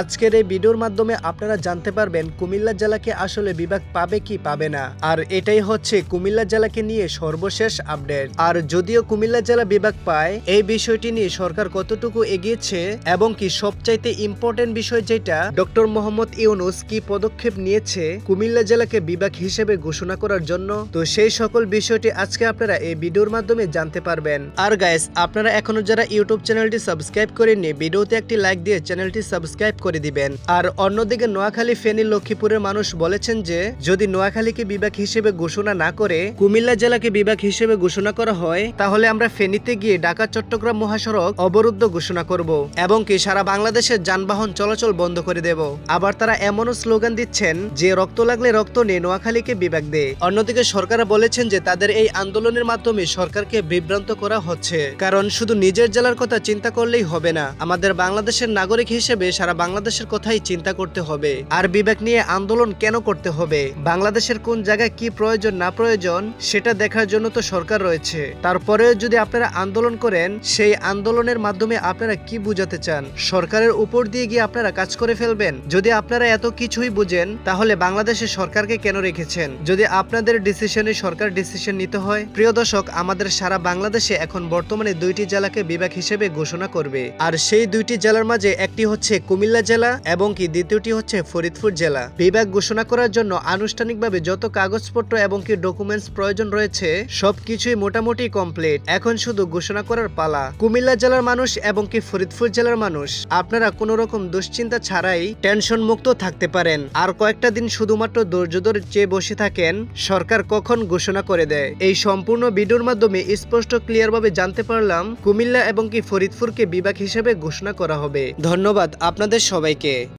আজকের এই ভিডিওর মাধ্যমে আপনারা জানতে পারবেন কুমিল্লা জেলাকে আসলে বিভাগ পাবে কি পাবে না। আর এটাই হচ্ছে কুমিল্লা জেলাকে নিয়ে সর্বশেষ আপডেট। আর যদিও কুমিল্লা জেলা বিভাগ পায়, এই বিষয়টি নিয়ে সরকার কতটুকু এগিয়েছে এবং কি সবচাইতে ইম্পর্টেন্ট বিষয় যেটা, ডক্টর মোহাম্মদ ইউনুস কি পদক্ষেপ নিয়েছে কুমিল্লা জেলাকে বিভাগ হিসেবে ঘোষণা করার জন্য? তো সেই সকল বিষয়টি আজকে আপনারা এই ভিডিওর মাধ্যমে জানতে পারবেন। আর গাইস আপনারা এখনও যারা ইউটিউব চ্যানেলটি সাবস্ক্রাইব করেননি, ভিডিওতে একটি লাইক দিয়ে চ্যানেলটি সাবস্ক্রাইব করে দিবেন। আর অন্যদিকে নোয়াখালী ফেনী লক্ষ্মীপুরের মানুষ বলেছেন যে, যদি নোয়াখালীকে বিভাগ হিসেবে ঘোষণা না করে কুমিল্লা জেলাকে বিভাগ হিসেবে ঘোষণা করা হয়, তাহলে আমরা ফেনীতে গিয়ে ঢাকা, চট্টগ্রাম মহাসড়ক অবরুদ্ধ ঘোষণা করব এবং কি সারা বাংলাদেশের যানবাহন চলাচল বন্ধ করে দেব। আবার তারা এমনও স্লোগান দিচ্ছেন যে, রক্ত লাগলে রক্ত নিয়ে নোয়াখালীকে বিভাগ দে। অন্যদিকে সরকার বলেছেন যে, তাদের এই আন্দোলনের মাধ্যমে সরকারকে বিভ্রান্ত করা হচ্ছে। কারণ শুধু নিজের জেলার কথা চিন্তা করলেই হবে না, আমাদের বাংলাদেশের নাগরিক হিসেবে সারা বাংলাদেশের কথাই চিন্তা করতে হবে। আর বিবেক নিয়ে আন্দোলন কেন করতে হবে? বাংলাদেশের কোন জায়গায় কি প্রয়োজন, না প্রয়োজন, সেটা দেখার জন্য তো সরকার রয়েছে। তারপরেও যদি আপনারা আন্দোলন করেন, সেই আন্দোলনের মাধ্যমে আপনারা কি বুঝাতে চান? সরকারের উপর দিয়ে গিয়ে আপনারা কাজ করে ফেলবেন? যদি আপনারা এত কিছুই বুঝেন, তাহলে বাংলাদেশের সরকারকে কেন রেখেছেন? যদি আপনাদের ডিসিশনে সরকার ডিসিশন নিতে হয়, প্রিয় দর্শক, আমাদের সারা বাংলাদেশে এখন বর্তমানে দুইটি জেলাকে বিভাগ হিসেবে ঘোষণা করবে। আর সেই দুইটি জেলার মাঝে একটি হচ্ছে কুমিল্লা জেলা এবং কি দ্বিতীয়টি হচ্ছে ফরিদপুর জেলা। বিভাগ ঘোষণা করার জন্য আনুষ্ঠানিকভাবে যত কাগজপত্র এবং কি ডকুমেন্টস প্রয়োজন রয়েছে, সবকিছুই মোটামুটি কমপ্লিট এখন শুধু ঘোষণা করার পালা। কুমিল্লা জেলার মানুষ এবং কি ফরিদপুর জেলার মানুষ, আপনারা কোনো রকম দুশ্চিন্তা ছাড়াই টেনশন মুক্ত থাকতে পারেন। আর কয়েকটা দিন শুধুমাত্র ধৈর্য ধরে চেয়ে বসে থাকেন, সরকার কখন ঘোষণা করে দেয়? এই সম্পূর্ণ ভিডিওর মাধ্যমে স্পষ্ট ক্লিয়ার ভাবে জানতে পারলাম, কুমিল্লা এবং কি ফরিদপুরকে বিভাগ হিসেবে ঘোষণা করা হবে। ধন্যবাদ, আপনাদের সবাইকে।